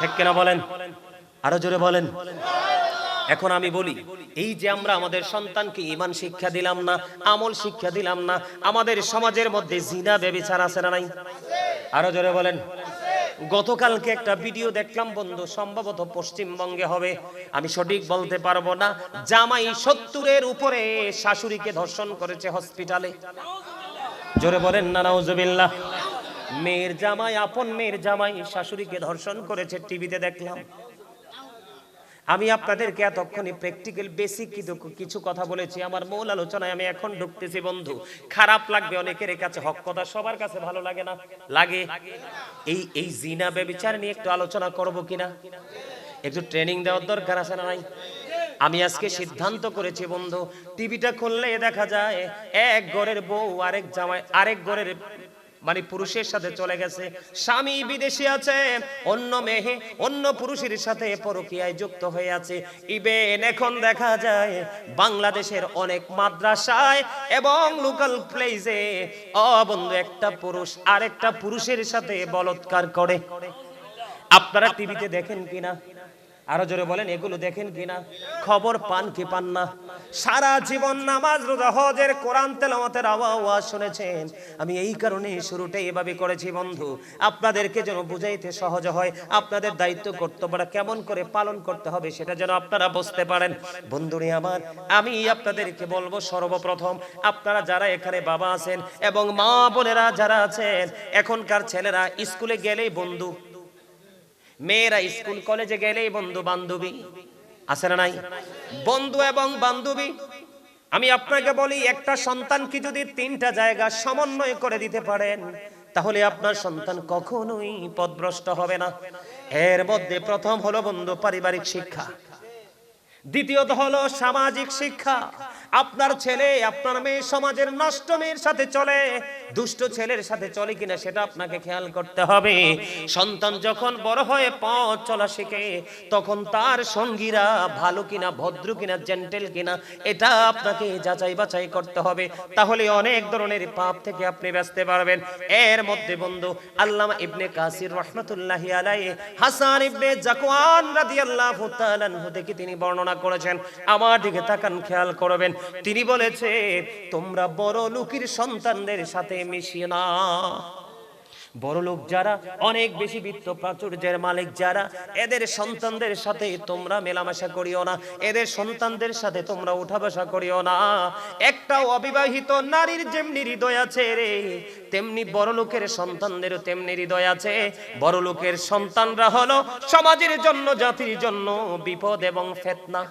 ঠিক কিনা বলেন? আরও জোরে বলেন। এখন আমি বলি, এই যে আমরা আমাদের সন্তানকে ইমান শিক্ষা দিলাম না, আমল শিক্ষা দিলাম না, আমাদের সমাজের মধ্যে জিনা, বেবিচার আছে না নাই? আরও জোরে বলেন। গতকালকে একটা ভিডিও দেখলাম বন্ধু, সম্ভবত পশ্চিমবঙ্গে হবে। আমি সঠিক বলতে পারব না। জামাই সত্তরের উপরে শাশুড়িকে ধর্ষণ করেছে হসপিটালে। জোরে বলেন না, নাউজুবিল্লাহ। মেয়ের জামাই, আপন মেয়ের জামাই শাশুড়িকে ধর্ষণ করেছে, টিভিতে দেখলাম। আমি আপনাদেরকে এতক্ষণে প্র্যাকটিক্যাল বেসিক কিছু কথা বলেছি। আমার মূল আলোচনায় আমি এখন ঢুকতেছি, বন্ধু। খারাপ লাগবে অনেকের কাছে, হক কথা সবার কাছে ভালো লাগে না। লাগে। এই এই জিনা ব্যবিচার নিয়ে একটু আলোচনা করব কিনা? একটু ট্রেনিং দেওয়ার দরকার আছে না নাই? আমি আজকে সিদ্ধান্ত করেছি, বন্ধু। টিভিটা খুললে দেখা যায়, এক ঘরের বউ, আরেক জামাই, আরেক ঘরের মানে পুরুষের সাথে চলে গেছে, স্বামী বিদেশে আছে, অন্য মেয়ে, অন্য পুরুষের সাথে পরকীয়ায় যুক্ত হয়ে আছে। ইবেন এখন দেখা যায়, বাংলাদেশের অনেক মাদ্রাসায় এবং লোকাল প্লেসে অ বন্ধু, একটা পুরুষ আরেকটা পুরুষের সাথে বলৎকার করে। আপনারা টিভিতে দেখেন কিনা? আরও জোরে বলেন, এগুলো দেখেন কিনা? খবর পান কি পান না? সারা জীবন নামাজ, রোজা, হজের, কোরআন, তেলাওয়াতের আওয়াজ শুনেছেন। আমি এই কারণে শুরুটা এভাবে করেছি, বন্ধু। আপনাদেরকে যেন বুঝাইতে সহজ হয়, আপনাদের দায়িত্ব কর্তব্যটা কেমন করে পালন করতে হবে সেটা যেন আপনারা বুঝতে পারেন। বন্ধুরে আমার, আমি আপনাদেরকে বলব সর্বপ্রথম, আপনারা যারা এখানে বাবা আছেন এবং মা বোনেরা যারা আছেন, এখনকার ছেলেরা স্কুলে গেলেই বন্ধু মেয়েরা স্কুল, কলেজে গেলেই বন্ধু বান্ধবী আছে না নাই? বন্ধু এবং বান্ধবী। আমি আপনাকে বলি, একটা সন্তানকে যদি তিনটা জায়গা সমন্বয় করে দিতে পারেন, তাহলে আপনার সন্তান কখনোই পদভ্রষ্ট হবে না। এর মধ্যে প্রথম হলো বন্ধু পারিবারিক শিক্ষা। দ্বিতীয়ত হলো সামাজিক শিক্ষা। আপনার ছেলে, আপনার মেয়ে সমাজের নষ্ট মেয়ের সাথে চলে, দুষ্ট ছেলের সাথে চলে কিনা সেটা আপনাকে খেয়াল করতে হবে। সন্তান যখন বড় হয়ে পথ চলা শিখে, তখন তার সঙ্গীরা ভালো কিনা, ভদ্র কিনা জেন্টেল কিনা, এটা আপনাকে যাচাই বাছাই করতে হবে। তাহলে অনেক ধরনের পাপ থেকে আপনি বাঁচতে পারবেন। এর মধ্যে বন্ধু, আল্লামা ইবনে কাসির রহমতুল্লাহি আলাই হাসান ইবনে জাকওয়ান রাদিয়াল্লাহু তাআলা থেকে তিনি বর্ণনা করেছেন। আমার দিকে তাকান, খেয়াল করবেন। তিনি বলেছে তোমরা বড় লোকের সন্তানদের সাথে মিশিয়ে না। বড় লোক যারা, অনেক বেশি বিত্ত প্রাচুর্যের মালিক যারা, এদের সন্তানদের সাথে তোমরা মেলামেশা করিও না। এদের সন্তানদের সাথে তোমরা উঠা বসা করিও না। একটা অবিবাহিত নারীর যেমনি হৃদয় আছে রে, তেমনি বড় লোকের সন্তানদেরও তেমনি হৃদয় আছে। বড় লোকের সন্তানরা হলো সমাজের জন্য, জাতির জন্য বিপদ এবং ফেতনা।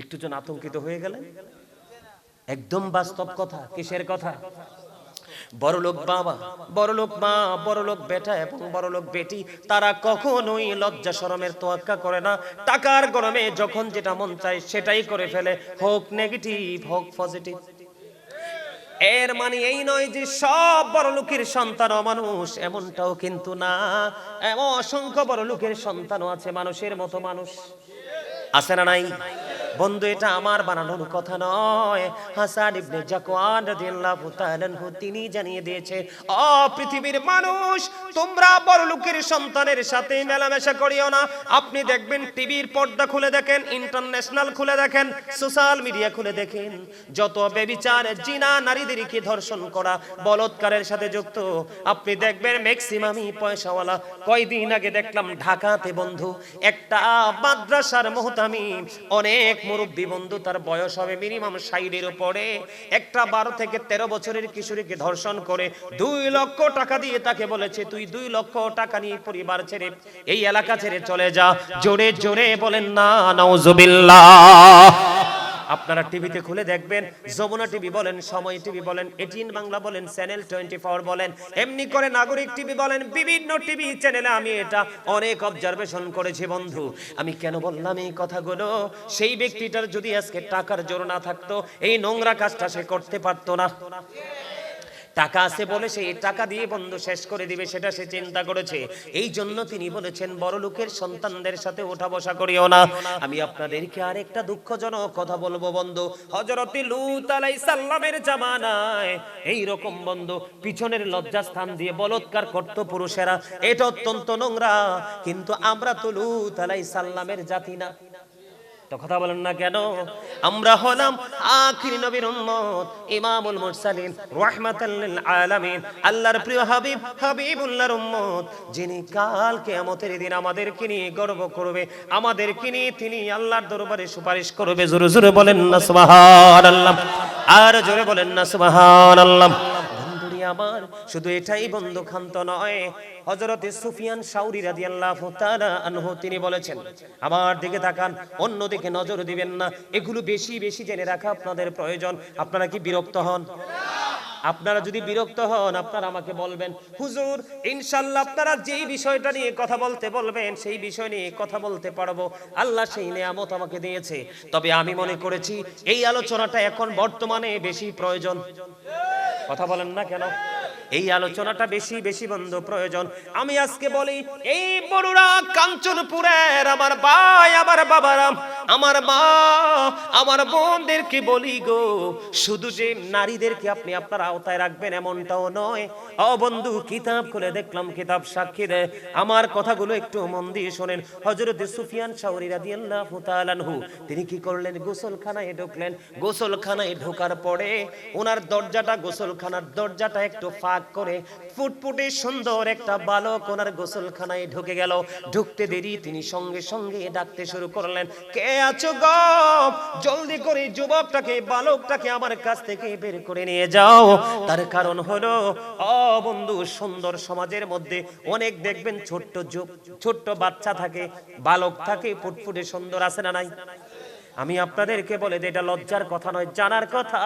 একটু জন আতঙ্কিত হয়ে গেলেন একদম বাস্তব কথা, কিসের কথা? বড়লোক বাবা, বড়লোক মা, বড়লোক বেটা এবং বড়লোক বেটি, তারা কখনোই লজ্জা শরমের তোয়াক্কা করে না। টাকার গরমে যখন যেটা মন চায় সেটাই করে ফেলে, হোক নেগেটিভ হোক পজিটিভ এর মানে এই নয় যে সব বড় লোকের সন্তান মানুষ এমনটাও কিন্তু না। এমন অসংখ্য বড় লোকের সন্তানও আছে, মানুষের মতো মানুষ। আছে না নাই? বন্ধু, এটা আমার বানানোর কথা নয়। হাসান ইবনে জাকওয়ান রাদিয়াল্লাহু তাআলা তিনি জানিয়ে দিয়েছে ও পৃথিবীর মানুষ, তোমরা বড় লোকের সন্তানের সাথে মেলামেশা করিও না। আপনি দেখবেন টিভির পর্দা খুলে দেখেন, ইন্টারন্যাশনাল খুলে দেখেন, সোশ্যাল মিডিয়া খুলে দেখেন। যত বেবিচার, জিনা, নারীদেরকে ধর্ষণ করা, বলৎকারের সাথে যুক্ত। আপনি দেখবেন ম্যাক্সিমামই পয়সাওয়ালা। কয়দিন আগে দেখলাম, ঢাকাতে বন্ধু, একটা মাদ্রাসার মোহতামি অনেক মুরব্বী বন্ধু, তার বয়স হবে মিনিমাম ষাটের উপরে। একটা বারো থেকে তেরো বছরের কিশোরীকে ধর্ষণ করে দুই লক্ষ টাকা দিয়ে তাকে বলেছে, তুই দুই লক্ষ টাকা নিয়ে পরিবার ছেড়ে এই এলাকা ছেড়ে চলে যা। জোরে জোরে বলেন, না, নাউজুবিল্লাহ। আপনারা টিভিতে খুলে দেখবেন, যমুনা টিভি বলেন, সময় টিভি বলেন এটিন বাংলা বলেন, চ্যানেল টোয়েন্টি ফোর বলেন, এমনি করে নাগরিক টিভি বলেন, বিভিন্ন টিভি চ্যানেলে আমি এটা অনেক অবজারভেশন করেছি বন্ধু। আমি কেন বললাম এই কথাগুলো? সেই ব্যক্তিটার যদি আজকে টাকার জোর না থাকতো, এই নোংরা কাজটা সে করতে পারতো না। টাকা আছে বলে সে টাকা দিয়ে বন্ধু শেষ করে দিবে, সেটা সে চিন্তা করেছে। এই জন্য তিনি বলেছেন, বড় লোকের সন্তানদের সাথে ওঠা বসা করিও না। আমি আপনাদেরকে আরেকটা দুঃখজনক কথা বলব বন্ধু। হজরত লুত আলাই সাল্লামের জামানায় এই রকম বন্ধু, পিছনের লজ্জাস্থান দিয়ে বলৎকার করত পুরুষেরা এটা অত্যন্ত নোংরা, কিন্তু আমরা তো লুত আলাই সাল্লামের জাতি না। তো কথা বলেন না কেন? আমরা হলাম আখির নবীর উম্মত, ইমামুল মুরসালিন, রাহমাতাল লিল আলামিন, আল্লাহর প্রিয় হাবিব, হাবিবুল্লাহর উম্মত, যিনি কাল কিয়ামতের দিন আমাদেরকে নিয়ে গর্ব করবে, আমাদেরকে নিয়ে তিনি আল্লাহর দরবারে সুপারিশ করবে। জোরে জোরে বলেন না সুবহানাল্লাহ। আর জোরে বলেন না সুবহানাল্লাহ। আমার, শুধু এটাই বন্ধু খান্ত নয়। হযরতে সুফিয়ান শাউরি রাদিয়াল্লাহু তাআলা আনহু তিনি বলেছেন, আমার দিকে তাকান অন্য দিকে নজর দিবেন না। এগুলো বেশি বেশি জেনে রাখা আপনাদের প্রয়োজন। আপনারা কি বিরক্ত হন? আপনারা যদি বিরক্ত হন, আপনারা আমাকে বলবেন, হুজুর, ইনশাল্লাহ আপনারা যেই বিষয়টা নিয়ে কথা বলতে বলবেন, সেই বিষয় নিয়ে কথা বলতে পারব। আল্লাহ সেই নিয়ামত আমাকে দিয়েছে। তবে আমি মনে করেছি, এই আলোচনাটা এখন বর্তমানে বেশি প্রয়োজন। কথা বলেন না কেন? এই আলোচনাটা বেশি বেশি বন্ধ প্রয়োজন। আমি আজকে বলি, এই বড়ুরা কাঞ্চনপুরের আমার ভাই, আমার বাবারা, আমার মা, আমার বোনদেরকে বলি গো? শুধু যে নারীদেরকে আপনি আপনার আওতায় রাখবেন এমনটাও নয়। ও বন্ধু, কিতাব খুলে দেখলাম, কিতাব সাক্ষী দেয় আমার কথাগুলো একটু মন দিয়ে শোনেন। হযরত সুফিয়ান শাওরি রাদিয়াল্লাহু তাআলা আনহু, তিনি কি করলেন? গোসলখানায় ঢুকলেন। গোসলখানায় ঢোকার পরে ওনার দরজাটা, গোসলখানার দরজাটা একটু ফাঁক করে ফুটফুটে সুন্দর একটা বালক ওনার গোসলখানায় ঢুকে গেল। ঢুকতে দেরি, তিনি সঙ্গে সঙ্গে ডাকতে শুরু করলেন, কে আছো গো? জলদি করে যুবকটাকে, বালকটাকে আমার কাছ থেকে বের করে নিয়ে যাও। তার কারণ হলো ও বন্ধু, সুন্দর সমাজের মধ্যে অনেক দেখবেন ছোট্ট ছোট্ট বাচ্চা থাকে, বালক থাকে, ফুটফুটে সুন্দর আছে না নাই? আমি আপনাদেরকে বলে যে এটা লজ্জার কথা নয়, জানার কথা।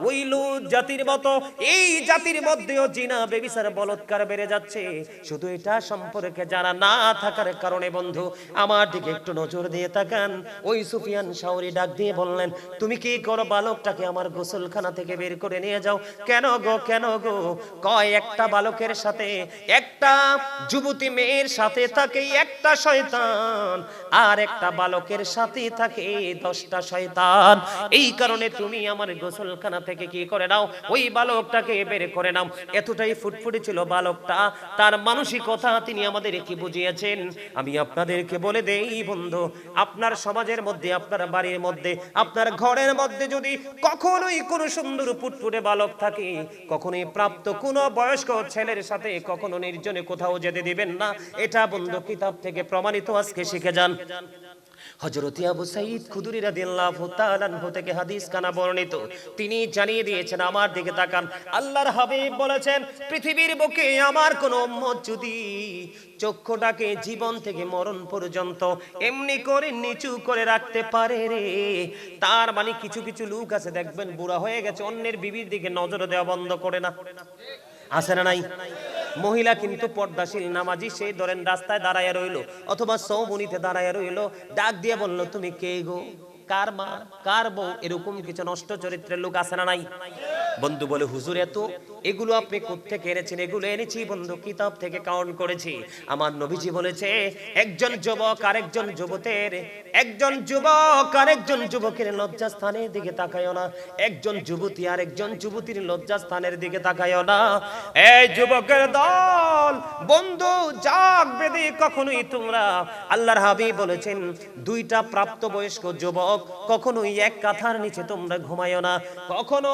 ওই লুজ জাতির মতো, এই জাতির মধ্যেও জিনা বেবিসার বলৎকার বেড়ে যাচ্ছে। শুধু এটা সম্পর্কে জানা না থাকার কারণে, বন্ধু, আমার দিকে একটু নজর দিয়ে তাকান। ওই সুফিয়ান শাওরি ডাক দিয়ে বললেন, তুমি কি করো, বালকটাকে আমার গোসলখানা থেকে বের করে নিয়ে যাও? কেন গো কেন গো? কয়, একটা বালকের সাথে, একটা যুবতী মেয়ের সাথে থাকে, একটা শয়তান, আর একটা বালকের সাথে থাকে। দশটা শয়তান। এই কারণে তুমি আমার গোসলখানা থেকে কি করে নাও? ওই বালকটাকে বের করে নাও। এতটাই ফুটফুটে ছিল বালকটা। তার মানসিকতা তিনি আমাদের কি বুঝিয়েছেন? আমি আপনাদেরকে বলে দেই, বন্ধু, আপনার সমাজের মধ্যে, আপনার বাড়ির মধ্যে, আপনার ঘরের মধ্যে যদি কখনোই কোনো সুন্দর ফুটফুটে বালক থাকে, কখনোই প্রাপ্ত কোনো বয়স্ক ছেলের সাথে কখনো নির্জনে কোথাও যেতে দিবেন না। এটা বন্ধু কিতাব থেকে প্রমাণিত, আজকে শিখে যান। আনহু থেকে হাদিস বর্ণিত। তিনি জানিয়ে দিয়েছেন, আমার দিকে তাকান। আল্লাহর হাবিব বলেছেন, পৃথিবীর বুকে আমার যদি চক্ষুটাকে জীবন থেকে মরণ পর্যন্ত এমনি করে নিচু করে রাখতে পারে রে, তার মানে কিছু কিছু লোক আছে, দেখবেন বুড়া হয়ে গেছে, অন্যের বিবির দিকে নজর দেওয়া বন্ধ করে না। আছে না নাই? মহিলা কিন্তু পর্দাশীল, নামাজি, সে ধরেন রাস্তায় দাঁড়ায় রইল অথবা সৌমনিতে দাঁড়ায় রইল, ডাক দিয়ে বলল, তুমি কে গো? কার মা? কার বউ? এরকম কিছু নষ্ট চরিত্রের লোক আছে না নাই? বন্ধু বলে, হুজুর, এত এগুলো আপনি কোত্থেকে এনেছেন? এগুলো এনেছি বন্ধু, কিতাব থেকে কাউন্ট করেছি। আমার নবীজি বলেছে, একজন যুবক আরেকজন যুবতের একজন যুবক আরেকজন যুবকের লজ্জাস্থানের দিকে তাকায়ও না। একজন যুবতী আরেকজন যুবতীর লজ্জাস্থানের দিকে তাকায়ও না। এই যুবকের দল, বন্ধু জাগ বেদে, কখনোই তোমরা আল্লাহর হাবিব বলেছেন, দুইটা প্রাপ্তবয়স্ক যুবক কখনোই এক কাঁথার নিচে তোমরা ঘুমায়ও না। কখনো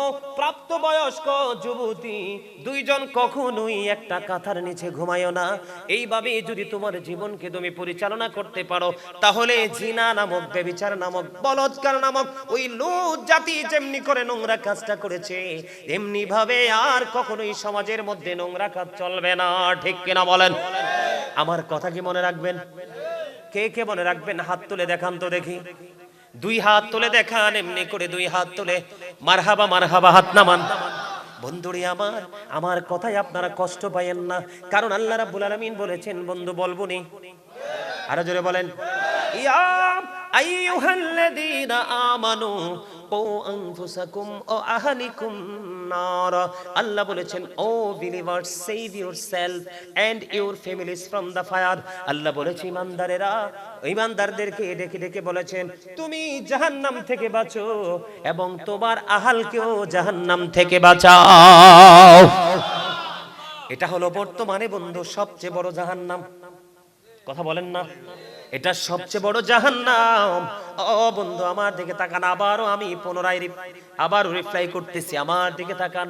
প্রাপ্তবয়স্ক যুবতী, দুইজন কখনোই একটা কাঁথার নিচে ঘুমায়ও না। এইভাবে যদি তোমার জীবনকে তুমি পরিচালনা করতে পারো, তাহলে জিনা নামক বেবিচার নামক, বলৎকার নামক ওই লুত জাতি যেমনি করে নোংরা কাজটা করেছে এমনি ভাবে আর কখনোই সমাজের মধ্যে নোংরা কাজ চলবে না। ঠিক কিনা বলেন? আমার কথা কি মনে রাখবেন? কে কে মনে রাখবেন? হাত তুলে দেখান তো দেখি। দুই হাত তুলে দেখান, এমনি করে দুই হাত তুলে। মারহাবা মারহাবা, হাত নামান। বন্ধুরে আমার আমার কথায় আপনারা কষ্ট পাইয়েন না। কারণ আল্লাহ রাব্বুল আলামিন বলেছেন, বন্ধু বলবনি আরও জোরে বলেন। ইয়া আইয়ুহাল্লাযীনা আমানু আল্লাহ বলেছেন, ও বিলিভার্স ফ্রম আল্লাহ বলেছে ডেকে ডেকে বলেছেন, তুমি জাহান্নাম থেকে বাঁচো এবং তোমার আহালকেও জাহান্নাম থেকে বাঁচাও। এটা হলো বর্তমানে বন্ধু সবচেয়ে বড় জাহান্নাম। কথা বলেন না। এটা সবচেয়ে বড় জাহান্নাম। ও বন্ধু, আমার দিকে তাকান, আবারও আমি পুনরায় আবারও রিপ্লাই করতেছি, আমার দিকে তাকান।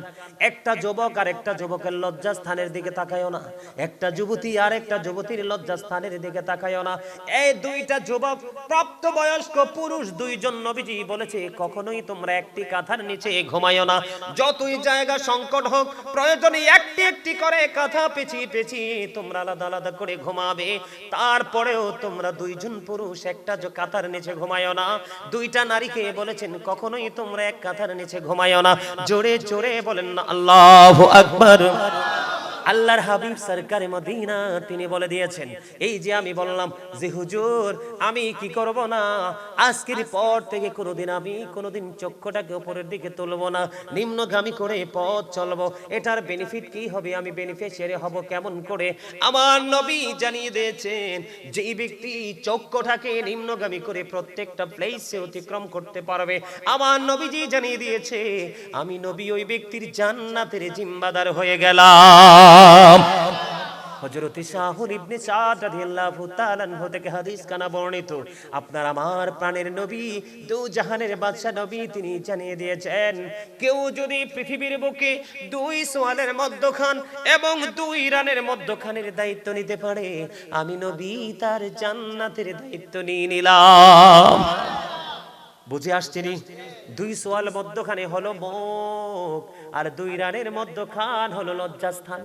একটা যুবক আর একটা যুবকের লজ্জা স্থানের দিকে তাকায়ও না। একটা যুবতী আর একটা যুবতীর লজ্জা স্থানের দিকে তাকায়ও না। এই দুইটা যুবক প্রাপ্ত বয়স্ক পুরুষ দুইজন নবীজি বলেছে, কখনোই তোমরা একটি কাঁথার নিচে ঘুমাইও না। যতই জায়গা সংকট হোক, প্রয়োজনে একটি একটি করে কাঁথা পেঁচিয়ে পেঁচিয়ে তোমরা আলাদা আলাদা করে ঘুমাবে। তারপরেও তোমরা দুইজন পুরুষ একটা কাঁথার নিচে ঘুমায়ও না। দুইটা নারীকে বলেছেন, কখনোই তোমরা এক কাঁথার নিচে ঘুমায়ো না। জোরে জোরে বলেন না আল্লাহ আকবার। আল্লাহর হাবিব সরকারে মদিনা, তিনি বলে দিয়েছেন, এই যে আমি বললাম যে, হুজুর, আমি কি করব না? আজকের পর থেকে কোনোদিন আমি কোনোদিন চক্ষুটাকে উপরের দিকে তুলব না, নিম্নগামী করে পথ চলবো। এটার বেনিফিট কি হবে? আমি বেনিফিশিয়ারি হব কেমন করে? আমার নবী জানিয়ে দিয়েছেন যে ব্যক্তি চক্ষুটাকে নিম্নগামী করে প্রত্যেকটা প্লেসে অতিক্রম করতে পারবে। আমার নবীজি জানিয়ে দিয়েছে, আমি নবী ওই ব্যক্তির জান্নাতের জিম্বাদার হয়ে গেলাম। শাহুর ইবনে সাদ রাদিয়াল্লাহু তাআলা আনহু থেকে হাদিস কানা বর্ণিত, আপনার আমার প্রাণের নবী, দু জাহানের বাদশা নবী তিনি জানিয়ে দিয়েছেন, কেউ যদি পৃথিবীর বুকে দুই সোয়ালের মধ্যখান এবং দুই রানের মধ্যখানের দায়িত্ব নিতে পারে, আমি নবী তার জান্নাতের দায়িত্ব নিয়ে নিলাম। বুঝে আসছে নি? দুই সোয়াল মধ্যখানে হলো মুখ, আর দুই রানের মধ্যখান হলো লজ্জাস্থান।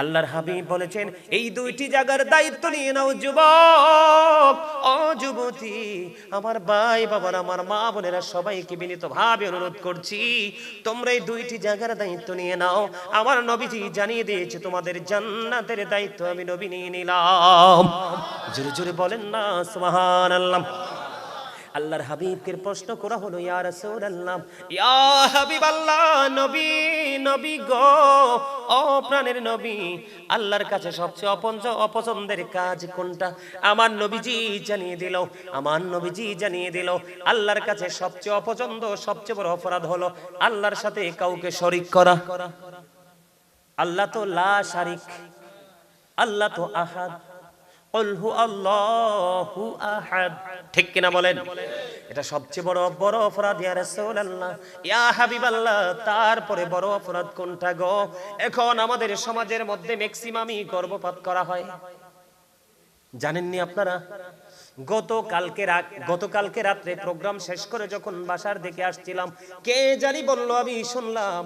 আল্লাহর হাবিব বলেছেন, এই দুইটি জায়গার দায়িত্ব নিয়ে নাও, যুবক। ও যুবতী, আমার ভাই বাবার, আমার মা বোনেরা সবাইকে বিনীত ভাবে অনুরোধ করছি, তোমরা এই দুইটি জায়গার দায়িত্ব নিয়ে নাও। আমার নবীজি জানিয়ে দিয়েছে, তোমাদের জান্নাতের দায়িত্ব আমি নবী নিয়ে নিলাম। জোরে জোরে বলেন না, সুবহানাল্লাহ। আল্লাহর হাবিবকে প্রশ্ন করা হলো, ইয়া রাসূলুল্লাহ। ইয়া হাবিবাল্লাহ, নবী নবী গো, ও প্রাণের নবী, আল্লাহর কাছে সবচেয়ে অপঞ্চ অপছন্দের কাজ কোনটা? আমার নবীজি জানিয়ে দিল, আমার নবীজি জানিয়ে দিল, আল্লাহর কাছে সবচেয়ে অপছন্দ, সবচেয়ে বড় অপরাধ হলো আল্লাহর সাথে কাউকে শরিক করা। আল্লাহ তো লা শারিক, আল্লাহ তো আহাদ। ঠিক কিনা বলেন? এটা সবচেয়ে বড় বড় অপরাধ, ইয়া রাসূলুল্লাহ। ইয়া হাবিবাল্লাহ, তারপরে বড় অপরাধ কোনটা গ? এখন আমাদের সমাজের মধ্যে ম্যাক্সিমামই গর্ভপাত করা হয়। জানেননি আপনারা? গতকালকে গতকালকে রাত্রে প্রোগ্রাম শেষ করে যখন বাসার দিকে আসছিলাম, কে জানি বলল, আমি শুনলাম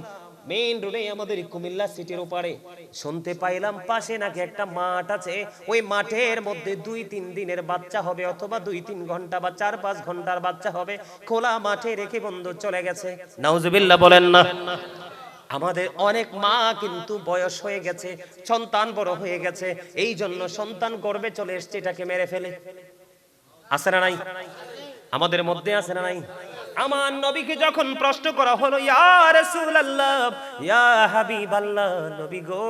মেইন রোডে আমাদের কুমিল্লা সিটির উপরে শুনতে পাইলাম পাশে নাকি একটা মাঠ আছে। ওই মাঠের মধ্যে দুই তিন দিনের বাচ্চা হবে অথবা দুই তিন ঘণ্টা বা চার পাঁচ ঘণ্টার বাচ্চা হবে। খোলা মাঠে রেখে বন্ধু চলে গেছে। নাউজুবিল্লাহ বলেন না। আমাদের অনেক মা কিন্তু বয়স হয়ে গেছে সন্তান বড় হয়ে গেছে। এই জন্য সন্তান গর্বে চলে এসছে এটাকে মেরে ফেলে। আছে না নাই? আমাদের মধ্যে আছে না নাই? আমার নবীকে যখন প্রশ্ন করা হলো গো,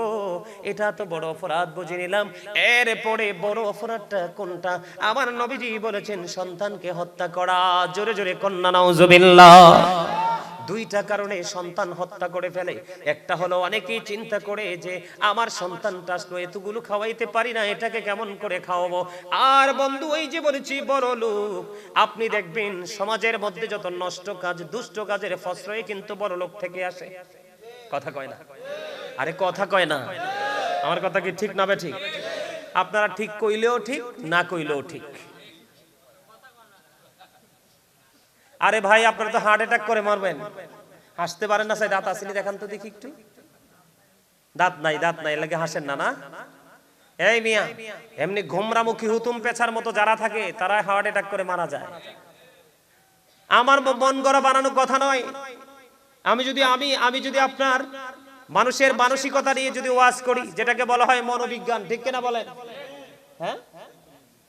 এটা তো বড় অপরাধ বুঝে নিলাম। এরপরে বড় অপরাধটা কোনটা? আমার নবীজি বলেছেন, সন্তানকে হত্যা করা। জোরে জোরে কন্যা, নাউজুবিল্লাহ। দুইটা কারণে সন্তান হত্যা করে ফেলে। একটা হলো অনেকেই চিন্তা করে যে, আমার সন্তানটা আসলো এতগুলো খাওয়াইতে পারি না, এটাকে কেমন করে খাওয়াবো? আর বন্ধু, ওই যে বলেছি, বড় লোক, আপনি দেখবেন সমাজের মধ্যে যত নষ্ট কাজ, দুষ্ট কাজের ফসরই কিন্তু বড় লোক থেকে আসে। কথা কয় না? আরে কথা কয় না? আমার কথা কি ঠিক না ঠিক? আপনারা ঠিক কইলেও ঠিক, না কইলেও ঠিক। আরে ভাই, আপনারা তো হার্ট অ্যাটাক করে মারবেন। হাসতে পারেন না সাই দাঁত আসেনি, দেখান তো দেখি একটু। দাঁত নাই দাঁত নাই লাগে হাসেন না না? এই মিয়া, এমনি ঘোমরামুখী হুতুম পেছার মতো যারা থাকে তারা হার্ট অ্যাটাক করে মারা যায়। আমার মন গড়া বানানোর কথা নয়। আমি যদি, আমি আমি যদি আপনার মানুষের মানসিকতা নিয়ে যদি ওয়াজ করি, যেটাকে বলা হয় মনোবিজ্ঞান, ঠিক কিনা বলেন? হ্যাঁ?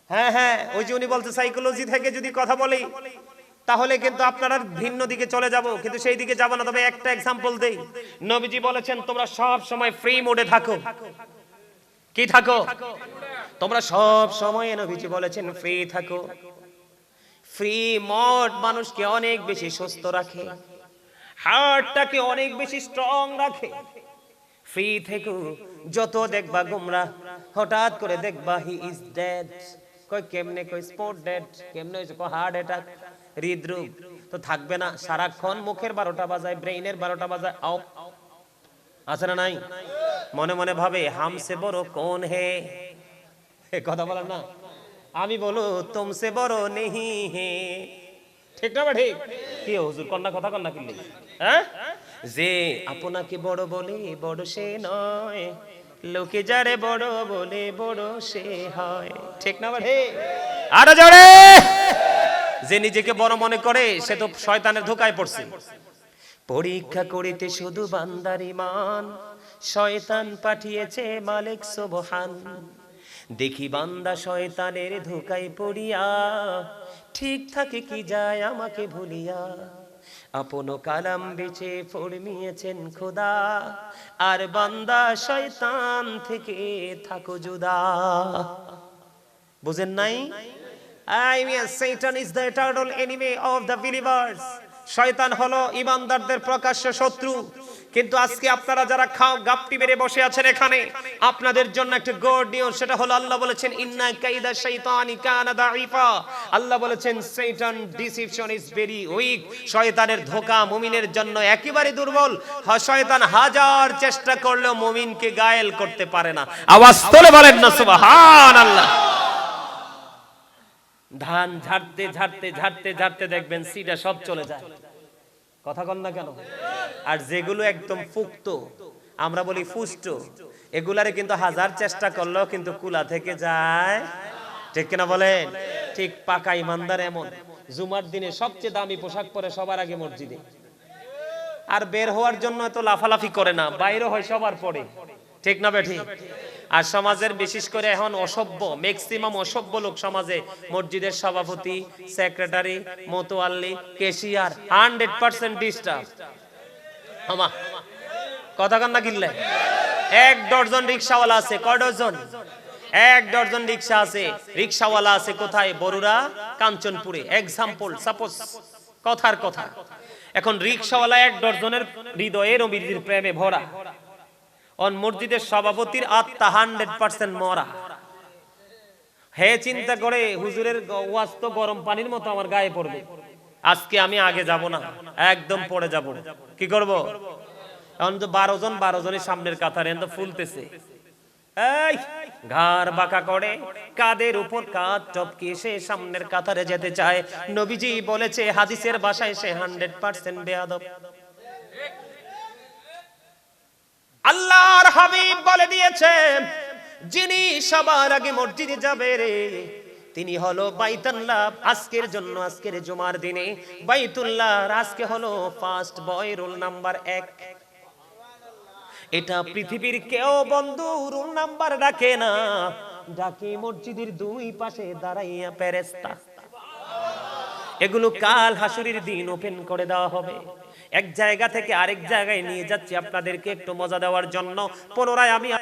হ্যাঁ হ্যাঁ ওই যে উনি বলছে সাইকোলজি থেকে যদি কথা বলি তাহলে কিন্তু আপনারা ভিন্ন দিকে চলে যাব, কিন্তু সেই দিকে যাব না। তবে একটা এক্সাম্পল দেই। নবীজি বলেছেন, তোমরা সব সময় ফ্রি মোডে থাকো। কি থাকো? তোমরা সব সময় নবীজি বলেছেন ফ্রি থাকো। ফ্রি মোড মানুষকে অনেক বেশি সুস্থ রাখে। হার্টটাকে অনেক বেশি স্ট্রং রাখে। ফ্রি থেকো। যত দেখবা গুমরা, হঠাৎ করে দেখবা হি ইজ ডেড কই কেমনে কই স্পট ডেড কেমনে কই হার্ট অ্যাটাক হৃদরোগ। তো থাকবে না, সারাক্ষণ মুখের বারোটা বাজায়, ব্রেইনের বারোটা বাজায়। আও। আছে না নাই? মনে মনে ভাবে, হামসে বড় কোন হে? কথা বলেন না। আমি বলো, তুমসে বড় নেহি হে। ঠিক না ঠিক? কি হুজুর, কন্যা কথা কন্যা কিনলি হ্যাঁ? যে আপনাকে বড় বলে, বড় সে নয়। লোকে যারে বড় বলে, বড় সে হয়। ঠিক না ঠিক? আরও জোরে! যে নিজেকে বড় মনে করে, সে তো শয়তানের ধোকায় পড়ছে। পরীক্ষা করিতে শুধু বান্দার ইমান শয়তান পাঠিয়েছে মালিক সুবহান। দেখি বান্দা শয়তানের ধোকায় পড়িয়া, ঠিক থাকে কি যায় আমাকে ভুলিয়া। আপন কালাম বেচে ফর্মিয়েছেন খোদা, আর বান্দা শয়তান থেকে থাকো জুদা। বুঝেন নাই? I mean, Satan is the eternal enemy of the believers. শয়তান হলো ইমানদারদের প্রকাশ্য শত্রু। কিন্তু আজকে আপনারা যারা খাও গাপটি মেরে বসে আছেন এখানে আপনাদের জন্য একটা গুড নিউজ সেটা হলো আল্লাহ বলেছেন ইন্না কাইদা শাইতানি কানা দাইফা আল্লাহ বলেছেন শয়তান ডিসিপশন ইজ ভেরি উইক। শয়তানের ধোঁকা মুমিনের জন্য একেবারে দুর্বল। শয়তান হাজার চেষ্টা করলেও মুমিনকে গায়েল করতে পারে না। আওয়াজ তোলে বলেন না সুবহানাল্লাহ। ধান ঝাড়তে ঝাড়তে ঝাড়তে ঝাড়তে দেখবেন সিটা সব চলে যায়। কথা কন না কেন? আর যেগুলো একদম ফুক্ত আমরা বলি ফুষ্ট এগুলারে কিন্তু হাজার চেষ্টা করলেও কিন্তু কুলা থেকে যায়। ঠিক কিনা বলেন? ঠিক পাকা ইমানদার এমন। জুমার দিনে সবচেয়ে দামি পোশাক পরে সবার আগে মসজিদে। আর বের হওয়ার জন্য এত লাফালাফি করে না, বাইরে হয় সবার পরে। ঠিক না বেঠি? আর সমাজের বিশেষ করে এখন অসভ্য ম্যাক্সিমাম অসভ্য লোক সমাজে মসজিদের সভাপতি সেক্রেটারি মোতোয়াল্লি কেশিয়ার হান্ড্রেড পার্সেন্ট ডিস্টার্ব আমা, কথা কান্না কিনলে? এক ডজন রিক্সাওয়ালা আছে ক ডজন? এক ডজন রিক্সা আছে, রিক্সাওয়ালা আছে কোথায়? বরুড়া, কাঞ্চনপুরে। এক্সাম্পল সাপোজ কথার কথা। এখন রিক্সাওয়ালা এক ডজনের হৃদয়ে নবীর প্রেমে ভরা। অন মসজিদের সভাপতির আত্মা হান্ড্রেড পার্সেন্ট মরা। হে চিন্তা করে হুজুরের ওয়াজ তো গরম পানির মতো আমার গায়ে পড়বে। আজকে আমি আগে যাব না, একদম পড়ে যাব। কি করব? এখন তো বারো জন, বারো জনের সামনের কাতারে তো ফুলতেছে। এই, ঘাড় বাঁকা করে, কাদের উপর কাঁধ টপকে সে সামনের কাতারে যেতে চায়? নবীজি বলেছে, হাদিসের ভাষায় সে হান্ড্রেড পার্সেন্ট বেয়াদব। আল্লাহর হাবিব বলে দিয়েছে যিনি সবার আগে মসজিদে যাবে রে, তিনি হলো বাইতুল্লাহ। আজকের জন্য আজকের জুমার দিনে বাইতুল্লাহ আজকে হলো ফার্স্ট বয় রোল নাম্বার এক। এটা পৃথিবীর কেউ বন্ধু রুল নাম্বার ডাকে না, ডাকে মসজিদের দুই পাশে দাঁড়াইয়া পেরেস্তা এগুলো কাল হাসুরির দিন ওপেন করে দেওয়া হবে। এক জায়গা থেকে আরেক জায়গায় নিয়ে যাচ্ছি আপনাদেরকে একটু মজা দেওয়ার জন্য। পুনরায় আমি